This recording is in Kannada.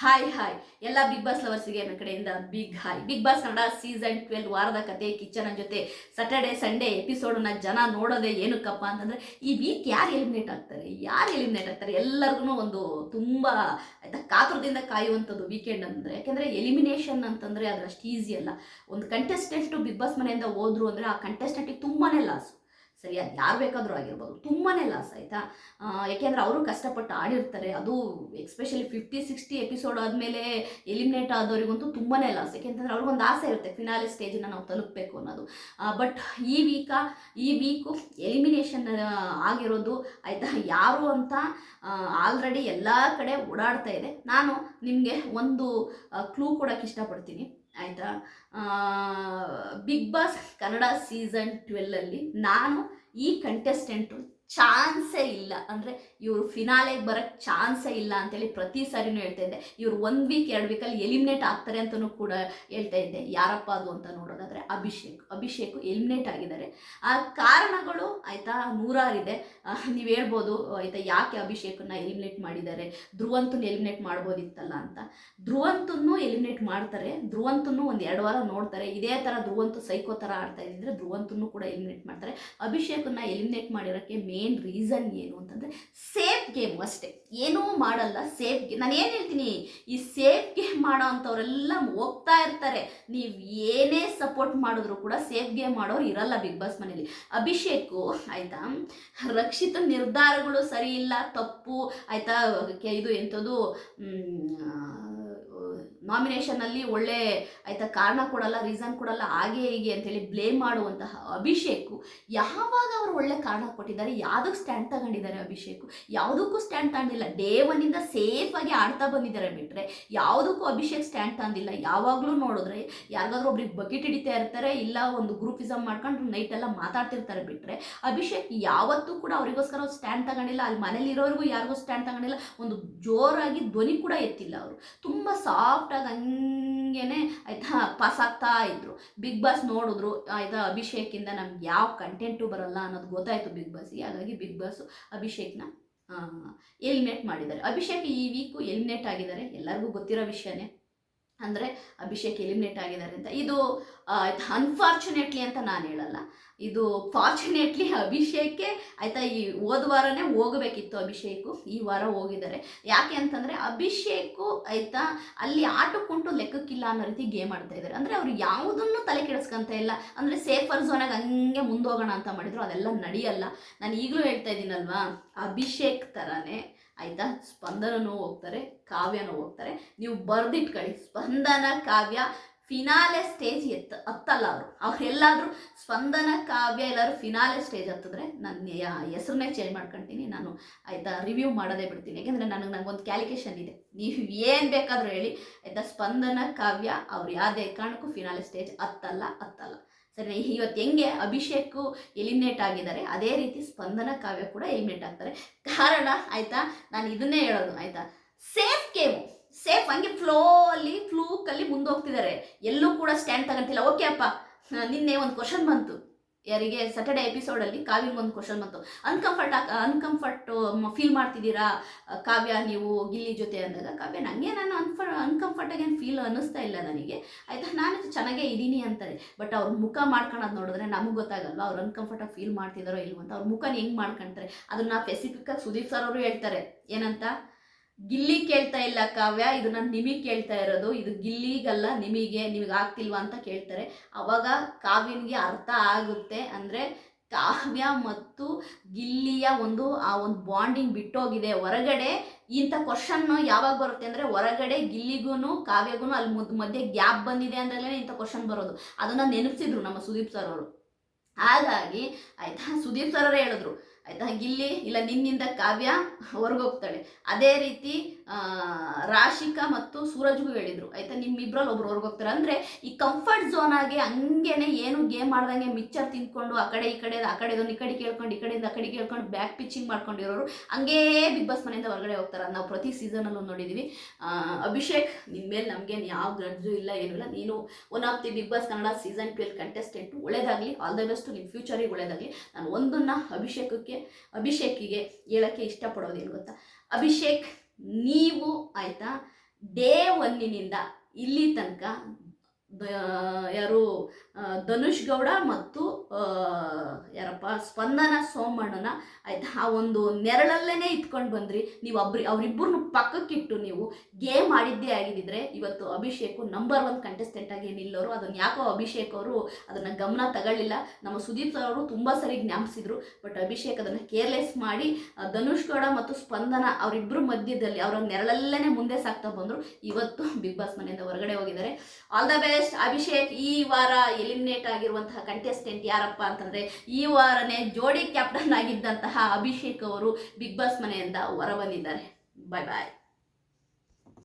ಹಾಯ್ ಹಾಯ್ ಎಲ್ಲ ಬಿಗ್ ಬಾಸ್ ಲವರ್ಸಿಗೆ ನನ್ನ ಕಡೆಯಿಂದ big hi Big Boss Kannada season twelve ವಾರದ ಕತೆ ಕಿಚನ್ ಜೊತೆ. ಸ್ಯಾಟರ್ಡೆ ಸಂಡೇ ಎಪಿಸೋಡನ್ನ ಜನ ನೋಡೋದೇ ಏನಕ್ಕಪ್ಪ ಅಂತಂದರೆ, ಈ ವೀಕ್ ಯಾರು ಎಲಿಮಿನೇಟ್ ಆಗ್ತಾರೆ? ಯಾರು ಎಲಿಮಿನೇಟ್ ಆಗ್ತಾರೆ? ಎಲ್ಲರಿಗೂ ಒಂದು ತುಂಬ ಆಯ್ತಾ ಕಾತುರದಿಂದ ಕಾಯುವಂಥದ್ದು ವೀಕೆಂಡ್ ಅಂದರೆ ಯಾಕೆಂದರೆ ಎಲಿಮಿನೇಷನ್ ಅಂತಂದರೆ ಅದು ಅಷ್ಟು ಈಸಿ ಅಲ್ಲ. ಒಂದು ಕಂಟೆಸ್ಟೆಂಟ್ ಬಿಗ್ ಬಾಸ್ ಮನೆಯಿಂದ ಹೋದ್ರು ಅಂದರೆ ಆ ಕಂಟೆಸ್ಟೆಂಟಿಗೆ ತುಂಬಾನೇ ಲಾಸು ಸರಿ ಅದು ಯಾರು ಬೇಕಾದರೂ ಆಗಿರ್ಬೋದು. ತುಂಬಾ ಲಾಸ್ ಆಯಿತಾ? ಯಾಕೆಂದರೆ ಅವರು ಕಷ್ಟಪಟ್ಟು ಆಡಿರ್ತಾರೆ. ಅದು ಎಕ್ಸ್ಪೆಷಲಿ ಫಿಫ್ಟಿ ಸಿಕ್ಸ್ಟಿ ಎಪಿಸೋಡ್ ಆದಮೇಲೆ ಎಲಿಮಿನೇಟ್ ಆದವರಿಗಂತೂ ತುಂಬಾ ಲಾಸ್. ಯಾಕೆಂತಂದ್ರೆ ಅವ್ರಿಗೊಂದು ಆಸೆ ಇರುತ್ತೆ ಫಿನಾಲಿ ಸ್ಟೇಜನ್ನು ನಾವು ತಲುಪಬೇಕು ಅನ್ನೋದು. ಬಟ್ ಈ ವೀಕ ಈ ವೀಕು ಎಲಿಮಿನೇಷನ್ ಆಗಿರೋದು ಆಯಿತಾ? ಯಾರು ಅಂತ ಆಲ್ರೆಡಿ ಎಲ್ಲ ಕಡೆ ಓಡಾಡ್ತಾ ಇದೆ. ನಾನು ನಿಮಗೆ ಒಂದು ಕ್ಲೂ ಕೊಡೋಕ್ಕೆ ಇಷ್ಟಪಡ್ತೀನಿ. ಆಯಿತಾ? ಬಿಗ್ ಬಾಸ್ ಕನ್ನಡ ಸೀಸನ್ ಟ್ವೆಲ್ಲಲ್ಲಿ ನಾನು ಈ ಕಂಟೆಸ್ಟೆಂಟು ಚಾನ್ಸೇ ಇಲ್ಲ. ಅಂದರೆ ಇವರು ಫಿನಾಲೆಗೆ ಬರೋಕ್ಕೆ ಚಾನ್ಸೇ ಇಲ್ಲ ಅಂತೇಳಿ ಪ್ರತಿ ಸಾರಿನೂ ಹೇಳ್ತಾ ಇದ್ದೆ. ಇವರು ಒಂದು ವೀಕ್ ಎರಡು ವೀಕಲ್ಲಿ ಎಲಿಮಿನೇಟ್ ಆಗ್ತಾರೆ ಅಂತಲೂ ಕೂಡ ಹೇಳ್ತಾ ಇದ್ದೆ. ಯಾರಪ್ಪ ಅದು ಅಂತ ನೋಡೋದಾದರೆ ಅಭಿಷೇಕ್. ಅಭಿಷೇಕ್ ಎಲಿಮಿನೇಟ್ ಆಗಿದ್ದಾರೆ. ಆ ಕಾರಣಗಳು ಆಯಿತಾ ನೂರಾರಿದೆ ನೀವು ಹೇಳ್ಬೋದು, ಆಯಿತಾ ಯಾಕೆ ಅಭಿಷೇಕನ್ನ ಎಲಿಮಿನೇಟ್ ಮಾಡಿದ್ದಾರೆ? ಧ್ರುವಂತನ್ನು ಎಲಿಮಿನೇಟ್ ಮಾಡ್ಬೋದಿತ್ತಲ್ಲ ಅಂತ. ಧ್ರುವಂತನ್ನು ಎಲಿಮಿನೇಟ್ ಮಾಡ್ತಾರೆ. ಧ್ರುವಂತನ್ನು ಒಂದು ಎರಡು ವಾರ ನೋಡ್ತಾರೆ. ಇದೇ ಥರ ಧ್ರುವಂತು ಸೈಕೋ ಥರ ಆಡ್ತಾ ಇದ್ದರೆ ಧ್ರುವಂತನ್ನು ಕೂಡ ಎಲಿಮಿನೇಟ್ ಮಾಡ್ತಾರೆ. ಅಭಿಷೇಕನ್ನ ಎಲಿಮಿನೇಟ್ ಮಾಡಿರೋಕ್ಕೆ ಮೇನ್ ರೀಸನ್ ಏನು ಅಂತಂದರೆ ಸೇಫ್ ಗೇಮ್ ಅಷ್ಟೇ. ಏನೂ ಮಾಡಲ್ಲ ಸೇಫ್ ಗೇಮ್ ನಾನು ಏನು ಹೇಳ್ತೀನಿ? ಈ ಸೇಫ್ ಗೇಮ್ ಮಾಡೋ ಅಂಥವರೆಲ್ಲ ಹೋಗ್ತಾ ಇರ್ತಾರೆ. ನೀವು ಏನೇ ಸಪೋರ್ಟ್ ಮಾಡಿದ್ರು ಕೂಡ ಸೇಫ್ ಗೇಮ್ ಮಾಡೋರು ಇರಲ್ಲ ಬಿಗ್ ಬಾಸ್ ಮನೇಲಿ. ಅಭಿಷೇಕು, ಆಯಿತಾ? ರಕ್ಷಿತ ನಿರ್ಧಾರಗಳು ಸರಿ ಇಲ್ಲ, ತಪ್ಪು, ಆಯಿತಾ? ಇದು ಎಂಥದ್ದು? ನಾಮಿನೇಷನಲ್ಲಿ ಒಳ್ಳೆ ಆಯಿತಾ ಕಾರಣ ಕೊಡಲ್ಲ ರೀಸನ್ ಕೊಡಲ್ಲ, ಹಾಗೆ ಹೀಗೆ ಅಂತೇಳಿ ಬ್ಲೇಮ್ ಮಾಡುವಂತಹ ಅಭಿಷೇಕು ಯಾವಾಗ ಅವರು ಒಳ್ಳೆ ಕಾರಣ ಕೊಟ್ಟಿದ್ದಾರೆ ಯಾವುದಕ್ಕೆ ಸ್ಟ್ಯಾಂಡ್ ತಗೊಂಡಿದ್ದಾರೆ ಅಭಿಷೇಕು ಯಾವುದಕ್ಕೂ ಸ್ಟ್ಯಾಂಡ್ ತಗೊಂಡಿಲ್ಲ. ಡೇ ಒನ್ನಿಂದ ಸೇಫಾಗಿ ಆಡ್ತಾ ಬಂದಿದ್ದಾರೆ ಬಿಟ್ಟರೆ ಯಾವುದಕ್ಕೂ ಅಭಿಷೇಕ್ ಸ್ಟ್ಯಾಂಡ್ ತಂದಿಲ್ಲ. ಯಾವಾಗಲೂ ನೋಡಿದ್ರೆ ಯಾರಿಗಾದ್ರೂ ಒಬ್ರಿಗೆ ಬಕೆಟ್ ಹಿಡಿತಾ ಇರ್ತಾರೆ, ಇಲ್ಲ ಒಂದು ಗ್ರೂಪಿಸಮ್ ಮಾಡ್ಕೊಂಡು ನೈಟ್ ಎಲ್ಲ ಮಾತಾಡ್ತಿರ್ತಾರೆ ಬಿಟ್ಟರೆ ಅಭಿಷೇಕ್ ಯಾವತ್ತೂ ಕೂಡ ಅವರಿಗೋಸ್ಕರ ಸ್ಟ್ಯಾಂಡ್ ತಗೊಂಡಿಲ್ಲ. ಅಲ್ಲಿ ಮನೇಲಿರೋರಿಗೂ ಯಾರಿಗೂ ಸ್ಟ್ಯಾಂಡ್ ತಗೊಂಡಿಲ್ಲ. ಒಂದು ಜೋರಾಗಿ ಧ್ವನಿ ಕೂಡ ಎತ್ತಿಲ್ಲ ಅವರು. ತುಂಬ ಸಾಫ್ಟಾಗಿ ಹಂಗೇನೆ ಆಯ್ತಾ ಪಾಸ್ ಆಗ್ತಾ ಇದ್ರು. ಬಿಗ್ ಬಾಸ್ ನೋಡಿದ್ರು, ಆಯ್ತಾ ಅಭಿಷೇಕಿಂದ ನಮ್ಗೆ ಯಾವ ಕಂಟೆಂಟು ಬರಲ್ಲ ಅನ್ನೋದು ಗೊತ್ತಾಯಿತು ಬಿಗ್ ಬಾಸ್ಗೆ ಹಾಗಾಗಿ ಬಿಗ್ ಬಾಸ್ ಅಭಿಷೇಕ್ನ ಎಲಿಮಿನೇಟ್ ಮಾಡಿದ್ದಾರೆ. ಅಭಿಷೇಕ್ ಈ ವೀಕು ಎಲಿಮಿನೇಟ್ ಆಗಿದ್ದಾರೆ. ಎಲ್ಲರಿಗೂ ಗೊತ್ತಿರೋ ವಿಷಯನೇ. ಅಂದರೆ ಅಭಿಷೇಕ್ ಎಲಿಮಿನೇಟ್ ಆಗಿದ್ದಾರೆ ಅಂತ. ಇದು ಅನ್ಫಾರ್ಚುನೇಟ್ಲಿ ಅಂತ ನಾನು ಹೇಳಲ್ಲ. ಇದು ಫಾರ್ಚುನೇಟ್ಲಿ ಅಭಿಷೇಕೆ, ಆಯಿತಾ, ಈ ಹೋದ ವಾರನೇ ಹೋಗಬೇಕಿತ್ತು ಅಭಿಷೇಕು. ಈ ವಾರ ಹೋಗಿದ್ದಾರೆ. ಯಾಕೆ ಅಂತಂದರೆ ಅಭಿಷೇಕು, ಆಯಿತಾ, ಅಲ್ಲಿ ಆಟಕ್ಕುಂಟು ಲೆಕ್ಕಕ್ಕಿಲ್ಲ ಅನ್ನೋ ರೀತಿ ಗೇಮ್ ಆಡ್ತಾ ಇದ್ದಾರೆ. ಅಂದರೆ ಅವ್ರು ಯಾವುದನ್ನು ತಲೆ ಕೆಡಿಸ್ಕೊಂತ ಇಲ್ಲ. ಅಂದರೆ ಸೇಫರ್ ಝೋನಾಗ ಹಂಗೆ ಮುಂದೋಗೋಣ ಅಂತ ಮಾಡಿದ್ರು. ಅದೆಲ್ಲ ನಡೆಯಲ್ಲ. ನಾನು ಈಗಲೂ ಹೇಳ್ತಾ ಇದ್ದೀನಲ್ವಾ, ಅಭಿಷೇಕ್ ಥರನೇ ಆಯಿತಾ? ಸ್ಪಂದನೂ ಹೋಗ್ತಾರೆ, ಕಾವ್ಯನೂ ಹೋಗ್ತಾರೆ. ನೀವು ಬರ್ದಿಟ್ಕೊಳ್ಳಿ. ಸ್ಪಂದನ, ಕಾವ್ಯ ಫಿನಾಲೆ ಸ್ಟೇಜ್ ಎತ್ತ, ಹತ್ತಲ್ಲ ಅವರು. ಅವರೆಲ್ಲಾದರೂ ಸ್ಪಂದನ, ಕಾವ್ಯ ಎಲ್ಲರೂ ಫಿನಾಲೆ ಸ್ಟೇಜ್ ಹತ್ತಿದ್ರೆ ನನ್ನ ಹೆಸ್ರನ್ನೇ ಚೇಂಜ್ ಮಾಡ್ಕೊತೀನಿ. ನಾನು ಆಯಿತಾ ರಿವ್ಯೂ ಮಾಡೋದೇ ಬಿಡ್ತೀನಿ. ಯಾಕೆಂದರೆ ನನಗೆ ನನಗೊಂದು ಕ್ಯಾಲಿಕೇಶನ್ ಇದೆ. ನೀವು ಏನು ಬೇಕಾದರೂ ಹೇಳಿ. ಆಯಿತಾ? ಸ್ಪಂದನ, ಕಾವ್ಯ ಅವ್ರು ಯಾವುದೇ ಕಾರಣಕ್ಕೂ ಫಿನಾಲೆ ಸ್ಟೇಜ್ ಹತ್ತಲ್ಲ ಹತ್ತಲ್ಲ. ಇವತ್ತು ಹೆಂಗೆ ಅಭಿಷೇಕು ಎಲಿಮಿನೇಟ್ ಆಗಿದ್ದಾರೆ, ಅದೇ ರೀತಿ ಸ್ಪಂದನ ಕಾವ್ಯ ಕೂಡ ಎಲಿಮಿನೇಟ್ ಆಗ್ತಾರೆ. ಕಾರಣ ಆಯಿತಾ? ನಾನು ಇದನ್ನೇ ಹೇಳೋದು, ಆಯಿತಾ? Safe game. ಸೇಫ್ ಹಂಗೆ ಫ್ಲೋ ಅಲ್ಲಿ ಫ್ಲೂಕಲ್ಲಿ ಮುಂದೋಗ್ತಿದ್ದಾರೆ. ಎಲ್ಲೂ ಕೂಡ ಸ್ಟ್ಯಾಂಡ್ ತಗೊಂತಿಲ್ಲ. ಓಕೆ ಅಪ್ಪ ನಿನ್ನೆ ಒಂದು ಕ್ವಶನ್ ಬಂತು. ಯಾರಿಗೆ? ಸ್ಯಾಟರ್ಡೆ ಎಪಿಸೋಡಲ್ಲಿ ಕಾವ್ಯಂಗೆ ಒಂದು ಕ್ವಶನ್ ಬಂತು. ಅನ್ಕಂಫರ್ಟ್ ಅನ್ಕಂಫರ್ಟ್ ಫೀಲ್ ಮಾಡ್ತಿದ್ದೀರಾ, ಕಾವ್ಯ ನೀವು ಗಿಲ್ಲಿ ಜೊತೆ ಅಂದಾಗ, ಕಾವ್ಯ ನನಗೆ ನಾನು ಅನ್ಫ ಅನ್ಕಂಫರ್ಟಾಗಿ ಏನು ಫೀಲ್ ಅನ್ನಿಸ್ತಾ ಇಲ್ಲ ನನಗೆ. ಆಯಿತಾ? ನಾನು ಚೆನ್ನಾಗೇ ಇದ್ದೀನಿ ಅಂತಾರೆ. ಬಟ್ ಅವ್ರ ಮುಖ ಮಾಡ್ಕೊಳೋದು ನೋಡಿದ್ರೆ ನಮಗೆ ಗೊತ್ತಾಗಲ್ವಾ? ಅವ್ರು ಅನ್ಕಂಫರ್ಟಾಗಿ ಫೀಲ್ ಮಾಡ್ತಿದ್ದಾರೋ ಇಲ್ವೋ ಅಂತ. ಅವ್ರ ಮುಖನ ಹೆಂಗೆ ಮಾಡ್ಕೊಂತಾರೆ? ಅದನ್ನು ಸ್ಪೆಸಿಫಿಕ್ಕಾಗಿ ಸುದೀಪ್ ಸರ್ ಅವರು ಹೇಳ್ತಾರೆ. ಏನಂತ? ಗಿಲ್ಲಿ ಕೇಳ್ತಾ ಇಲ್ಲ ಕಾವ್ಯ. ಇದು ನಾನು ನಿಮಗೆ ಕೇಳ್ತಾ ಇರೋದು. ಇದು ಗಿಲ್ಲಿಗಲ್ಲ, ನಿಮಗೆ ನಿಮಗೆ ಆಗ್ತಿಲ್ವಾ ಅಂತ ಕೇಳ್ತಾರೆ. ಅವಾಗ ಕಾವ್ಯನಿಗೆ ಅರ್ಥ ಆಗುತ್ತೆ ಅಂದರೆ ಕಾವ್ಯ ಮತ್ತು ಗಿಲ್ಲಿಯ ಒಂದು, ಆ ಒಂದು ಬಾಂಡಿಂಗ್ ಬಿಟ್ಟೋಗಿದೆ. ಹೊರಗಡೆ ಇಂಥ ಕ್ವಶನ್ ಯಾವಾಗ ಬರುತ್ತೆ ಅಂದರೆ ಹೊರಗಡೆ ಗಿಲ್ಲಿಗೂ ಕಾವ್ಯಗೂ ಅಲ್ಲಿ ಮುದ್, ಮಧ್ಯೆ ಗ್ಯಾಪ್ ಬಂದಿದೆ ಅಂದ್ರೆ ಇಂಥ ಕ್ವಶನ್ ಬರೋದು. ಅದನ್ನು ನೆನಪಿಸಿದ್ರು ನಮ್ಮ ಸುದೀಪ್ ಸರ್ ಅವರು. ಹಾಗಾಗಿ, ಆಯ್ತಾ? ಸುದೀಪ್ ಸರ್ ಅವರೇ ಹೇಳಿದ್ರು. ಆಯ್ತಾ? ಗಿಲ್ಲಿ, ಇಲ್ಲ ನಿನ್ನಿಂದ ಕಾವ್ಯ ಹೊರಗೋಗ್ತಾಳೆ. ಅದೇ ರೀತಿ ರಾಶಿಕಾ ಮತ್ತು ಸೂರಜ್ಗೂ ಹೇಳಿದ್ರು. ಆಯಿತಾ? ನಿಮ್ಮಿಬ್ರಲ್ಲಿ ಒಬ್ರು ಹೊರಗೋಗ್ತಾರೆ ಅಂದರೆ ಈ ಕಂಫರ್ಟ್ ಝೋನ್ ಆಗಿ ಹಂಗೇನೆ ಏನು ಗೇಮ್ ಮಾಡ್ದಂಗೆ ಮಿಕ್ಚರ್ ತಿಂದ್ಕೊಂಡು ಆ ಕಡೆ ಈ ಕಡೆ, ಆ ಕಡೆ ಈ ಕಡೆ ಕೇಳ್ಕೊಂಡು, ಈ ಕಡೆಯಿಂದ ಆ ಕಡೆ ಕೇಳ್ಕೊಂಡು ಬ್ಯಾಕ್ ಪಿಚ್ಚಿಂಗ್ ಮಾಡ್ಕೊಂಡಿರೋರು, ಹಂಗೇ ಬಿಗ್ ಬಾಸ್ ಮನೆಯಿಂದ ಹೊರಗಡೆ ಹೋಗ್ತಾರೆ. ನಾವು ಪ್ರತಿ ಸೀಸನಲ್ಲೂ ನೋಡಿದ್ದೀವಿ ಅಭಿಷೇಕ್ ನಿಮ್ಮ ಮೇಲೆ ನಮಗೇನು ಯಾವ ಗ್ರಡ್ಜು ಇಲ್ಲ, ಏನೂ ಇಲ್ಲ. ನೀನು one of the Big Boss Kannada season twelve contestant ಒಳ್ಳೇದಾಗಲಿ. ಆಲ್ ದ ಬೆಸ್ಟ್ ನಿಮ್ಮ ಫ್ಯೂಚರಿಗೆ ಒಳ್ಳೇದಾಗಲಿ. ನಾನು ಒಂದನ್ನು ಅಭಿಷೇಕಕ್ಕೆ, ಅಭಿಷೇಕಿಗೆ ಹೇಳೋಕ್ಕೆ ಇಷ್ಟಪಡೋದೇನು ಗೊತ್ತಾ? ಅಭಿಷೇಕ್ ನೀವು ಆಯಿತಾ ಡೇ ಒನ್ನಿನಿಂದ ಇಲ್ಲಿ ತನಕ ಯಾರು ಧನುಷ್ ಗೌಡ ಮತ್ತು ಯಾರಪ್ಪ, ಸ್ಪಂದನ ಸೋಮಣ್ಣನ ಆಯ್ತಾ? ಆ ಒಂದು ನೆರಳಲ್ಲೇ ಇಟ್ಕೊಂಡು ಬಂದ್ರಿ. ನೀವು ಒಬ್ರಿ ಅವರಿಬ್ಬರನ್ನು ಪಕ್ಕಕ್ಕಿಟ್ಟು ನೀವು ಗೇಮ್ ಆಡಿದ್ದೇ ಆಗಿದ್ದಿದ್ರೆ ಇವತ್ತು ಅಭಿಷೇಕ್ ನಂಬರ್ ಒನ್ ಕಂಟೆಸ್ಟೆಂಟ್ ಆಗಿ ನಿಲ್ಲೋರು. ಅದನ್ನ ಯಾಕೋ ಅಭಿಷೇಕ್ ಅವರು ಅದನ್ನು ಗಮನ ತಗೊಳ್ಳಿಲ್ಲ. ನಮ್ಮ ಸುದೀಪ್ ಸರ್ ಅವರು ತುಂಬ ಸರಿ ಜ್ಞಾಪಿಸಿದ್ರು. ಬಟ್ ಅಭಿಷೇಕ್ ಅದನ್ನು ಕೇರ್ಲೆಸ್ ಮಾಡಿ ಧನುಷ್ ಗೌಡ ಮತ್ತು ಸ್ಪಂದನ ಅವರಿಬ್ಬರು ಮಧ್ಯದಲ್ಲಿ ಅವರ ನೆರಳಲ್ಲೇ ಮುಂದೆ ಸಾಕ್ತಾ ಬಂದರು. ಇವತ್ತು ಬಿಗ್ ಬಾಸ್ ಮನೆಯಿಂದ ಹೊರಗಡೆ ಹೋಗಿದ್ದಾರೆ. ಆಲ್ ದ ಬೆಸ್ಟ್ ಅಭಿಷೇಕ್ ಈ ವಾರ ಎಲಿಮಿನೇಟ್ ಆಗಿರುವಂತಹ ಕಂಟೆಸ್ಟೆಂಟ್ ಯಾರಪ್ಪ ಅಂತಂದ್ರೆ, ಈ ವಾರನೇ ಜೋಡಿ ಕ್ಯಾಪ್ಟನ್ ಆಗಿದ್ದಂತಹ ಅಭಿಷೇಕ್ ಅವರು ಬಿಗ್ ಬಾಸ್ ಮನೆಯಿಂದ ಹೊರ ಬಂದಿದ್ದಾರೆ. ಬಾಯ್ ಬಾಯ್